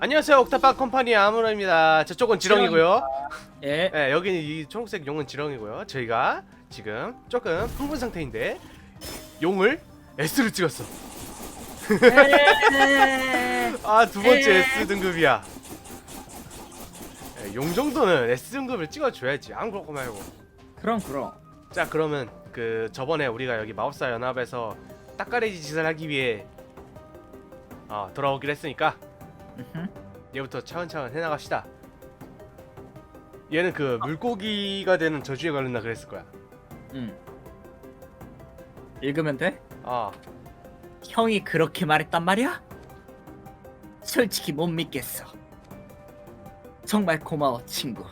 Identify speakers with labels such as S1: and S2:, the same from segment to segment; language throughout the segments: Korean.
S1: 안녕하세요 옥타파 컴퍼니 아무로입니다 저쪽은 지렁이고요
S2: 예.
S1: 네, 여기는 이 초록색 용은 지렁이고요 저희가 지금 조금 흥분 상태인데 용을 S를 찍었어 아 두 번째
S2: 에.
S1: S 등급이야 네, 용 정도는 S 등급을 찍어줘야지 안 그렇고 말고
S2: 그럼 그럼.
S1: 자 그러면 그 저번에 우리가 여기 마법사 연합에서 딱가래지 짓을 하기 위해 어, 돌아오기로 했으니까. 얘부터 차근차근 해나갑시다. 얘는 그 물고기가 되는 저주에 걸린다 그랬을 거야.
S2: 응. 읽으면 돼?
S1: 아,
S2: 형이 그렇게 말했단 말이야? 솔직히 못 믿겠어. 정말 고마워 친구.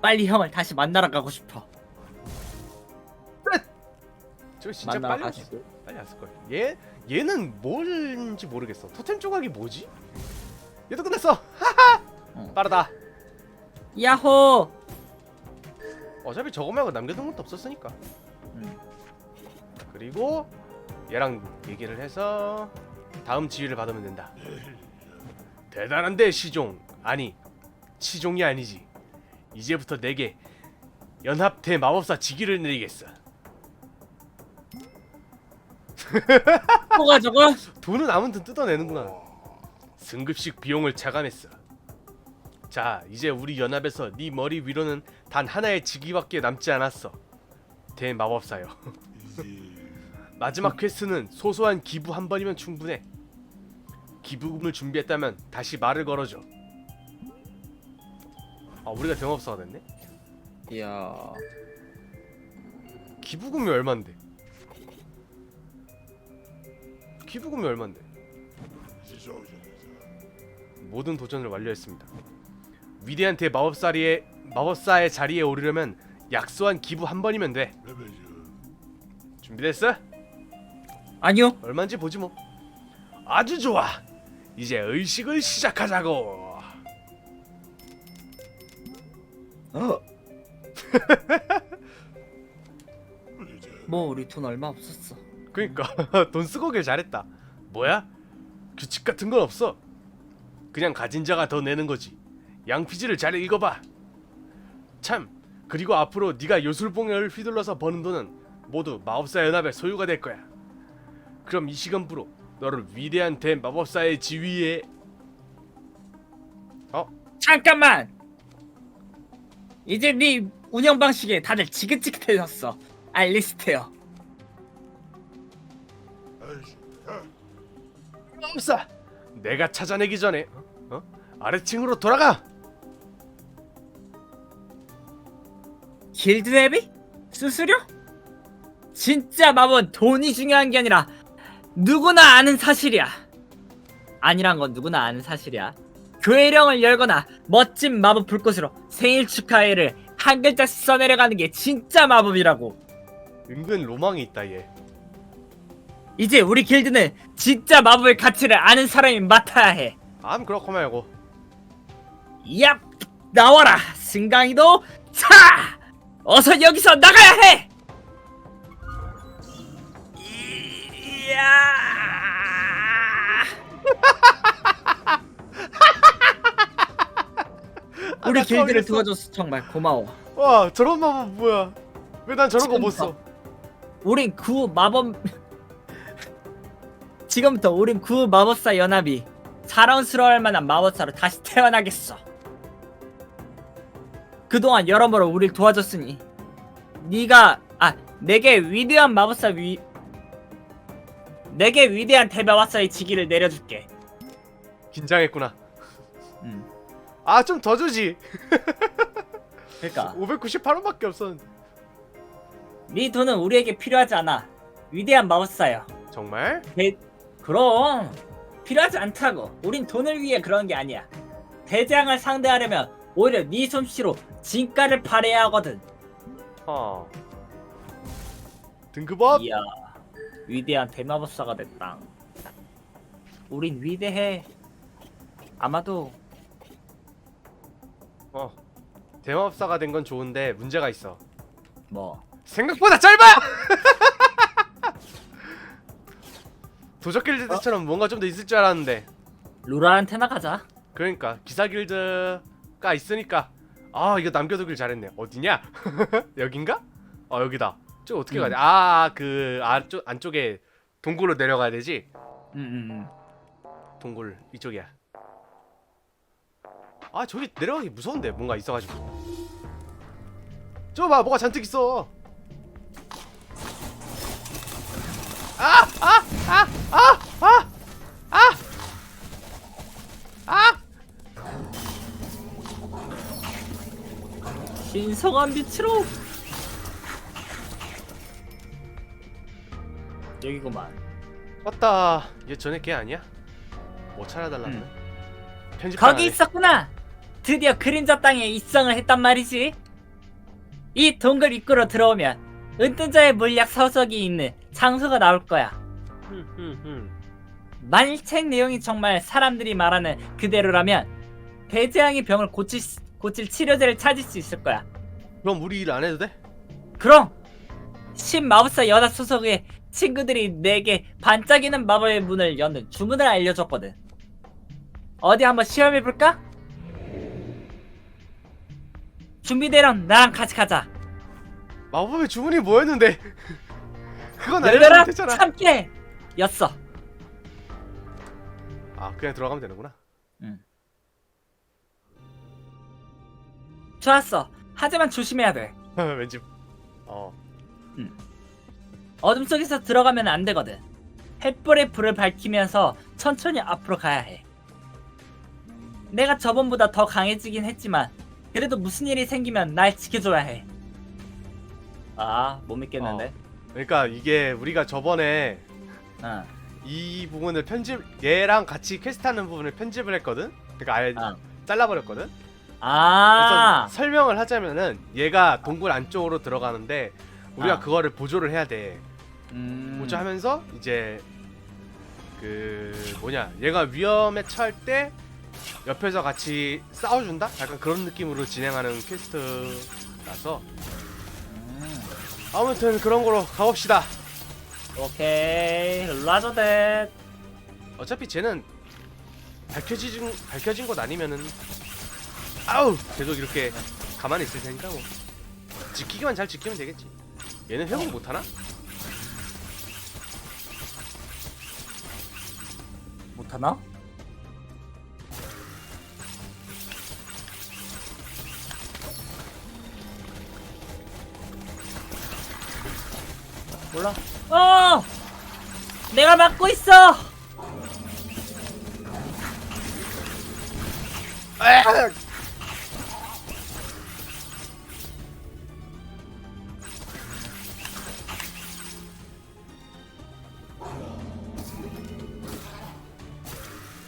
S2: 빨리 형을 다시 만나러 가고 싶어.
S1: 저 진짜
S2: 만나러
S1: 빨리 왔,
S2: 가시고.
S1: 빨리 왔을 거야. 얘 얘는 뭘인지 모르겠어. 토템 조각이 뭐지? 얘도 끝났어. 하하.
S2: 어.
S1: 빠르다.
S2: 야호.
S1: 어차피 저거 말고 남겨둔 것도 없었으니까.
S2: 음.
S1: 그리고 얘랑 얘기를 해서 다음 지휘를 받으면 된다. 대단한데 시종 아니 시종이 아니지. 이제부터 내게 연합 대 마법사 직위를 내리겠어.
S2: 뭐가 저거?
S1: 돈은 아무튼 뜯어내는구나. 승급식 비용을 차감했어. 자, 이제 우리 연합에서 네 머리 위로는 단 하나의 직위밖에 남지 않았어. 대마법사요. 마지막 퀘스트는 소소한 기부 한 번이면 충분해. 기부금을 준비했다면 다시 말을 걸어줘. 아, 우리가 대마법사가 됐네?
S2: 이야.
S1: 기부금이 얼만데? 기부금이 얼만데? 모든 도전을 완료했습니다. 위대한 대마법사리의 마법사의 자리에 오르려면 약소한 기부 한 번이면 돼. 준비됐어?
S2: 아니요.
S1: 얼마인지 보지 뭐. 아주 좋아. 이제 의식을 시작하자고.
S2: 어. 뭐 우리 돈 얼마 없었어.
S1: 그러니까 돈 쓰고 길 잘했다. 뭐야? 규칙 같은 건 없어. 그냥 가진 자가 더 내는 거지. 양피지를 잘 읽어봐. 참. 그리고 앞으로 네가 요술봉을 휘둘러서 버는 돈은 모두 마법사 연합의 소유가 될 거야. 그럼 이 시간부로 너를 위대한 대마법사의 지위에 어?
S2: 잠깐만. 이제 네 운영 방식에 다들 지긋지긋해졌어. 알리스테어.
S1: 마법사. 내가 찾아내기 전에 어? 어? 아래층으로 돌아가.
S2: 길드 랩이? 수수료? 진짜 마법은 돈이 중요한 게 아니라 누구나 아는 사실이야. 아니란 건 누구나 아는 사실이야. 교회령을 열거나 멋진 마법 불꽃으로 생일 축하해를 한 글자씩 써내려가는 게 진짜 마법이라고.
S1: 은근 로망이 있다 얘.
S2: 이제 우리 길드는 진짜 마법의 가치를 아는 사람이 맡아야 해.
S1: 암 그렇고 말고.
S2: 얍! 나와라! 승강이도 차! 어서 여기서 나가야 해! 이야! 우리
S1: 나
S2: 길드를. 도와줘서 정말 고마워.
S1: 와 저런 마법 뭐야? 왜 난 저런 거 못 써?
S2: 우린 구 마법 지금부터 우린 구 마법사 연합이 자랑스러워할 만한 마법사로 다시 태어나겠어. 그동안 여러모로 우릴 도와줬으니 네가 아 내게 위대한 마법사 위 내게 위대한 대마법사의 직위를 내려줄게.
S1: 긴장했구나.
S2: 음.
S1: 아 좀 더 주지.
S2: 그러니까
S1: 598원밖에 없었는데.
S2: 네 돈은 우리에게 필요하지 않아. 위대한 마법사여.
S1: 정말?
S2: 대... 그럼 필요하지 않다고. 우린 돈을 위해 그런 게 아니야. 대장을 상대하려면 오히려 네 솜씨로 진가를 발휘해야 하거든.
S1: 어. 등급업?
S2: 이야, 위대한 대마법사가 됐다. 우린 위대해. 아마도
S1: 어. 대마법사가 된 건 좋은데 문제가 있어.
S2: 뭐
S1: 생각보다 짧아! 도적 길드 때처럼 뭔가 좀 더 있을 줄 알았는데.
S2: 루라한테 나 가자.
S1: 그러니까 기사 길드가 있으니까. 아 이거 남겨두길 잘했네. 어디냐? 여긴가? 어 여기다. 저 어떻게
S2: 음.
S1: 가야 돼아그 안쪽 안쪽에 동굴로 내려가야 되지?
S2: 음, 음, 음.
S1: 동굴 이쪽이야. 아 저기 내려가기 무서운데 뭔가 있어가지고. 저봐 뭐가 잔뜩 있어. 아아 아 아 아 아 아
S2: 신성한 빛으로. 여기구만.
S1: 맞다. 얘 전에 걔 아니야? 뭐 찾아달라는
S2: 음.
S1: 편집
S2: 거기 있었구나. 드디어 그림자 땅에 입성을 했단 말이지. 이 동굴 입구로 들어오면 은둔자의 물약 서적이 있는 장소가 나올 거야 만일 책 내용이 정말 사람들이 말하는 그대로라면 배재앙의 병을 고칠, 수- 고칠 치료제를 찾을 수 있을 거야
S1: 그럼 우리 일 안 해도 돼?
S2: 그럼 신 마법사 여자 소속의 친구들이 내게 반짝이는 마법의 문을 여는 주문을 알려줬거든. 어디 한번 시험해 볼까? 준비되면 나랑 같이 가자.
S1: 마법의 주문이 뭐였는데 그건 알려주면 되잖아
S2: 참깨! 였어.
S1: 아 그냥 들어가면 되는구나
S2: 좋았어. 하지만 조심해야 돼.
S1: 왠지 어
S2: 어둠 속에서 들어가면 안 되거든. 횃불의 불을 밝히면서 천천히 앞으로 가야 해. 내가 저번보다 더 강해지긴 했지만 그래도 무슨 일이 생기면 날 지켜줘야 해. 아, 못 믿겠는데.
S1: 그러니까 이게 우리가 저번에
S2: 어.
S1: 이 부분을 편집 얘랑 같이 퀘스트하는 부분을 편집을 했거든 그러니까 아예
S2: 어.
S1: 잘라버렸거든
S2: 아,
S1: 그래서 설명을 하자면은 얘가 동굴 안쪽으로 들어가는데 우리가
S2: 아.
S1: 그거를 보조를 해야 돼
S2: 음.
S1: 보조하면서 이제 그 뭐냐 얘가 위험에 처할 때 옆에서 같이 싸워준다? 약간 그런 느낌으로 진행하는 퀘스트라서
S2: 음.
S1: 아무튼 그런 거로 가봅시다
S2: 오케이, 라저댓.
S1: 어차피 쟤는 밝혀진 밝혀진 것 아니면은 아우 계속 이렇게 가만히 있을 테니까 뭐 지키기만 잘 지키면 되겠지 얘는 회복 못 하나?
S2: 못하나? 몰라. 어! 내가 막고 있어!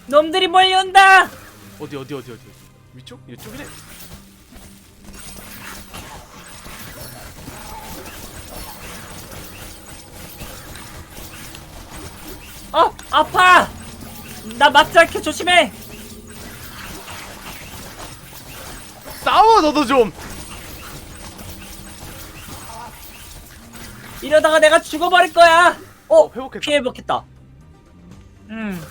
S2: 놈들이 몰려온다!
S1: 어디 어디 어디 어디 위쪽? 이쪽이네
S2: 아파! 나 맞지 않게 조심해!
S1: 싸워 너도 좀
S2: 이러다가 내가 죽어버릴 거야! 어!
S1: 어, 회복했다.
S2: 피해 회복했다. 음,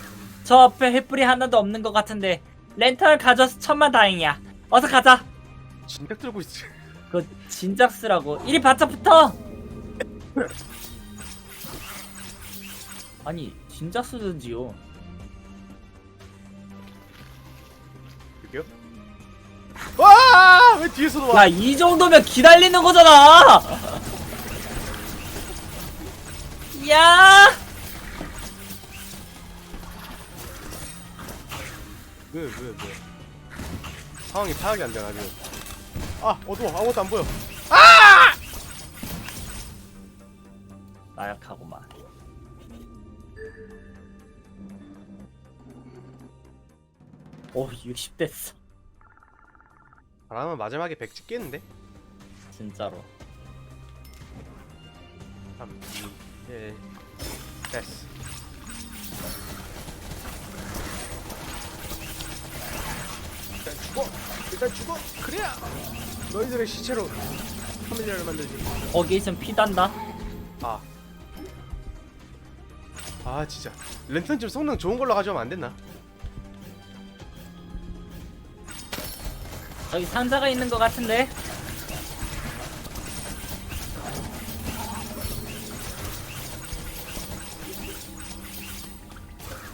S2: 저 앞에 횃불이 하나도 없는 것 같은데 랜턴을 가져서 천만 다행이야. 어서 가자.
S1: 진작 들고 있지
S2: 그 진작 쓰라고. 이리 바짝 붙어. 아니 진작 쓰든지요.
S1: 이게요? 와 왜 뒤에서도 와
S2: 야 이 정도면 기다리는 거잖아. 야!
S1: 왜 왜 왜, 상황이 파악이 안 돼가지고 아 어두워 아무것도 안 보여
S2: 오, 60 됐어.
S1: 바람은 마지막에 100 찍겠는데?
S2: 진짜로.
S1: 3, 2, 1 됐어 일단 죽어 일단 죽어 그래야 너희들의 시체로 파밀리아를 만들지
S2: 거기 있으면 피 단다.
S1: 아. 아 진짜 랜턴 좀 성능 좋은 걸로 가져오면 안 됐나?
S2: 저기 상자가 있는 것 같은데.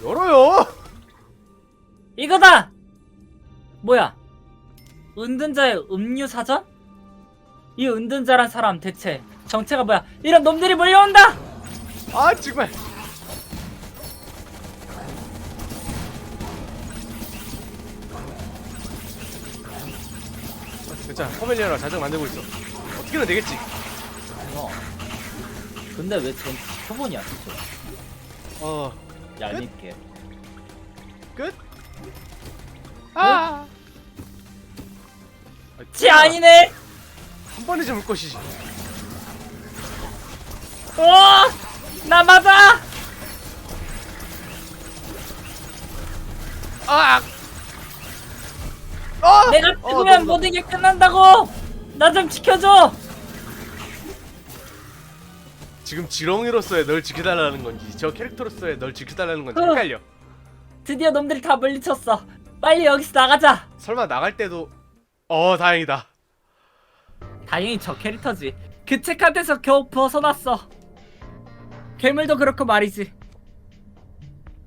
S1: 열어요.
S2: 이거다! 뭐야? 은둔자의 음료 사전? 이 은둔자란 사람 대체 정체가 뭐야? 이런 놈들이 몰려온다!
S1: 아 정말. 자, 포멜리아라 자정 만들고 있어. 어떻게든 되겠지.
S2: 어. 근데 왜전 표본이야, 진짜?
S1: 어,
S2: 얄밉게.
S1: 끝. 아.
S2: 지 아니네!
S1: 한 번에 잡을 것이지.
S2: 어! 나 맞아!
S1: 아. 어!
S2: 내가
S1: 어,
S2: 죽으면
S1: 너무
S2: 모든 게 끝난다고! 나 좀 지켜줘!
S1: 지금 지렁이로서의 널 지켜달라는 건지 저 캐릭터로서의 널 지켜달라는 건지
S2: 어.
S1: 헷갈려.
S2: 드디어 놈들이 다 물리쳤어. 빨리 여기서 나가자!
S1: 설마 나갈 때도 어 다행이다.
S2: 다행히 저 캐릭터지. 그 책한테서 겨우 벗어났어. 괴물도 그렇고 말이지.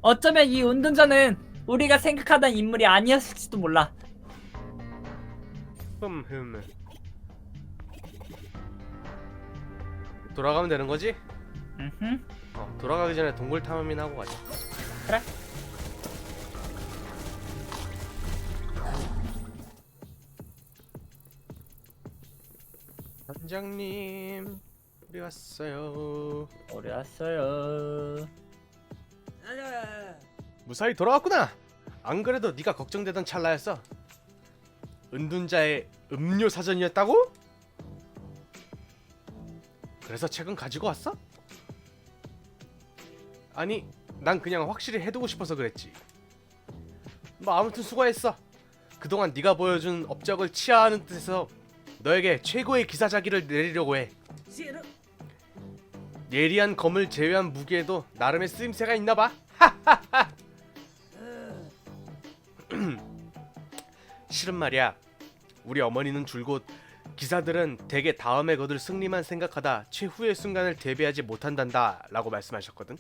S2: 어쩌면 이 운둔자는 우리가 생각하던 인물이 아니었을지도 몰라.
S1: 흠 흠. 돌아가면 되는 거지?
S2: 음흠.
S1: 어, 돌아가기 전에 동굴 탐험이나 하고 가자.
S2: 그래.
S1: 단장님, 우리 왔어요.
S2: 우리 왔어요.
S1: 무사히 돌아왔구나. 안 그래도 네가 걱정되던 찰나였어. 은둔자의 음료 사전이었다고? 그래서 책은 가지고 왔어? 아니, 난 그냥 확실히 해두고 싶어서 그랬지. 뭐 아무튼 수고했어. 그동안 네가 보여준 업적을 치하하는 뜻에서 너에게 최고의 기사자기를 내리려고 해. 예리한 검을 제외한 무기에도 나름의 쓰임새가 있나 봐. 실은 말이야. 우리 어머니는 줄곧 기사들은 대개 다음에 거둘 승리만 생각하다 최후의 순간을 대비하지 못한단다 라고 말씀하셨거든.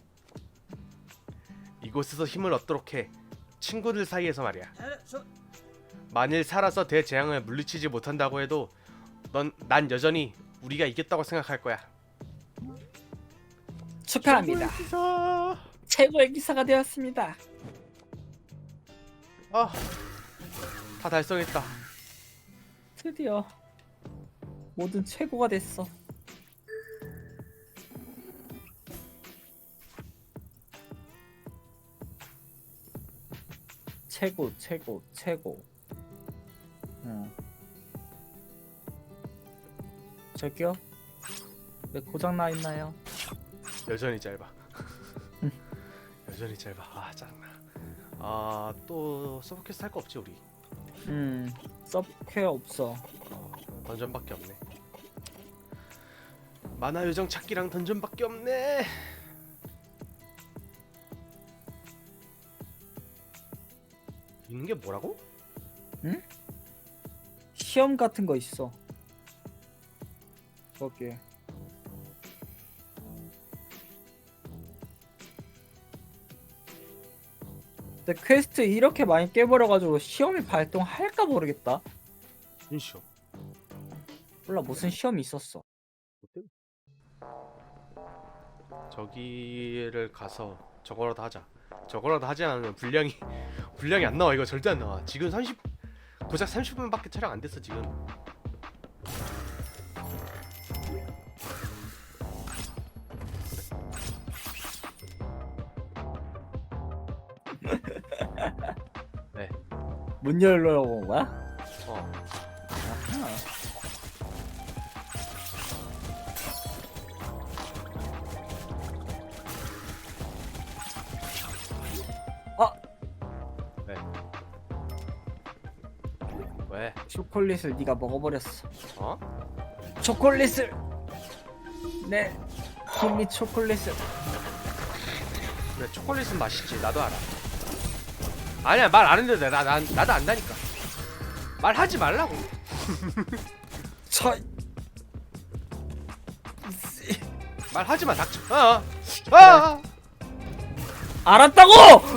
S1: 이곳에서 힘을 얻도록 해. 친구들 사이에서 말이야. 만일 살아서 대재앙을 물리치지 못한다고 해도 넌 난 여전히 우리가 이겼다고 생각할 거야.
S2: 축하합니다.
S1: 기사.
S2: 최고의 기사가 되었습니다.
S1: 아, 다 달성했다.
S2: 드디어 모든 최고가 됐어. 최고, 최고, 최고. 응. 저기요? 왜 고장 나 있나요?
S1: 여전히 짧아. 여전히 짧아. 아 짜증나. 아또 서브퀘스트 할 거 없지 우리.
S2: 음, 서브퀘어 없어.
S1: 어, 던전밖에 없네. 만화 요정 찾기랑 던전밖에 없네. 있는 게 뭐라고?
S2: 시험 같은 거 있어. 거기에. 근데 퀘스트 이렇게 많이 깨버려가지고 시험이 발동할까 모르겠다.
S1: 윤시오.
S2: 몰라 무슨 시험이 있었어.
S1: 저기를 가서 저거라도 하자. 저거라도 하지 않으면 분량이 분량이 안 나와. 이거 절대 안 나와. 지금 30 고작 30분밖에 촬영 안 됐어 지금.
S2: 문 열려고 온 거야?
S1: 어.
S2: 아하.
S1: 네. 왜?
S2: 초콜릿을 네가 먹어버렸어.
S1: 어?
S2: 초콜릿을 내 김미 초콜릿을
S1: 그래 초콜릿은 맛있지. 나도 알아. 아니야 말안 했는데 나, 나 나도 안다니까. 말하지 말라고.
S2: 저
S1: 말하지 마 닥쳐. 아, 아, 아.
S2: 알았다고.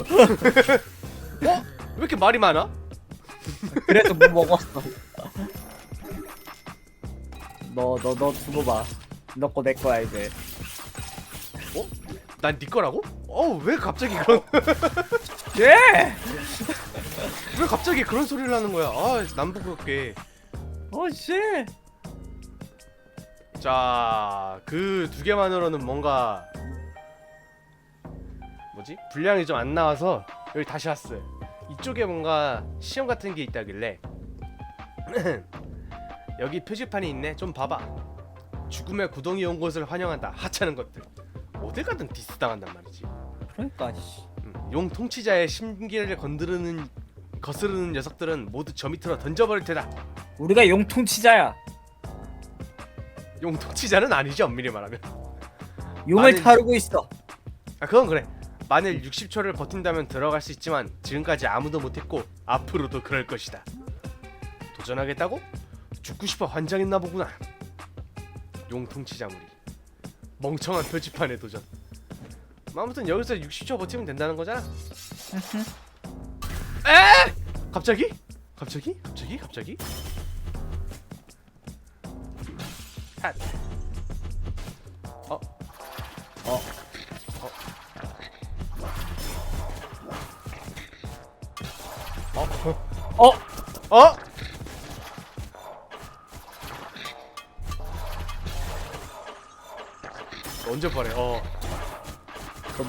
S1: 왜 이렇게 말이 많아?
S2: 그래도 뭐 먹었어. 너 너 너 두고 봐. 너 거 내 거야 이제.
S1: 어? 난네 거라고? 어, 왜 갑자기 그런
S2: 예.
S1: 왜 갑자기 그런 소리를 하는 거야? 아, 남부럽게.
S2: 어 씨.
S1: 자, 그 두 개만으로는 뭔가 뭐지? 분량이 좀 안 나와서 여기 다시 왔어요. 이쪽에 뭔가 시험 같은 게 있다길래 여기 표지판이 있네. 좀 봐봐. 죽음의 구덩이 온 곳을 환영한다. 하찮은 것들. 어딜 가든 디스 당한단 말이지.
S2: 그러니까 씨.
S1: 음, 용 통치자의 심기를 건드르는 거스르는 녀석들은 모두 저 밑으로 던져버릴 테다.
S2: 우리가 용통치자야.
S1: 용 통치자는 아니지 엄밀히 말하면.
S2: 용을
S1: 많은-
S2: 다루고 있어.
S1: 아 그건 그래 만일 60초를 버틴다면 들어갈 수 있지만 지금까지 아무도 못했고 앞으로도 그럴 것이다 도전하겠다고? 죽고 싶어 환장했나 보구나 용 통치자물이 멍청한 표지판에 도전 아무튼 여기서 60초 버티면 된다는 거잖아 에? 갑자기? 갑자기? 갑자기? 갑자기? 핫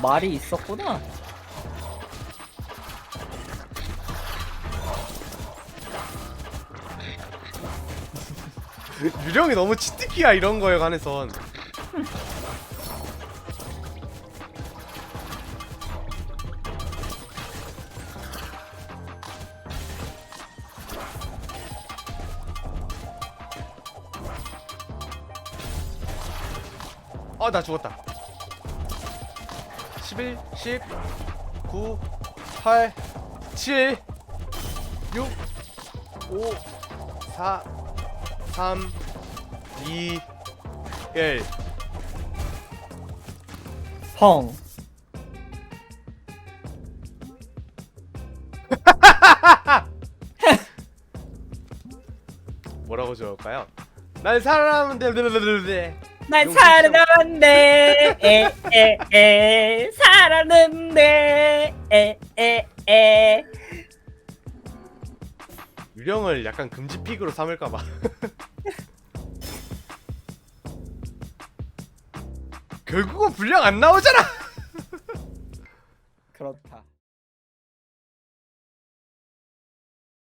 S2: 말이 있었구나.
S1: 유령이 너무 치트키야 이런 거에 관해선. 아, 나 죽었다. 11, 10, 9, 8, 7, 6, 5, 4, 3, 2, 1.
S2: 펑.
S1: 뭐라고 적을까요? 난 살아남는데
S2: 난. 살아남는데 에에에 살아남는데. 에에에.
S1: 유령을 약간 금지픽으로 삼을까봐. 결국은 분량 안 나오잖아.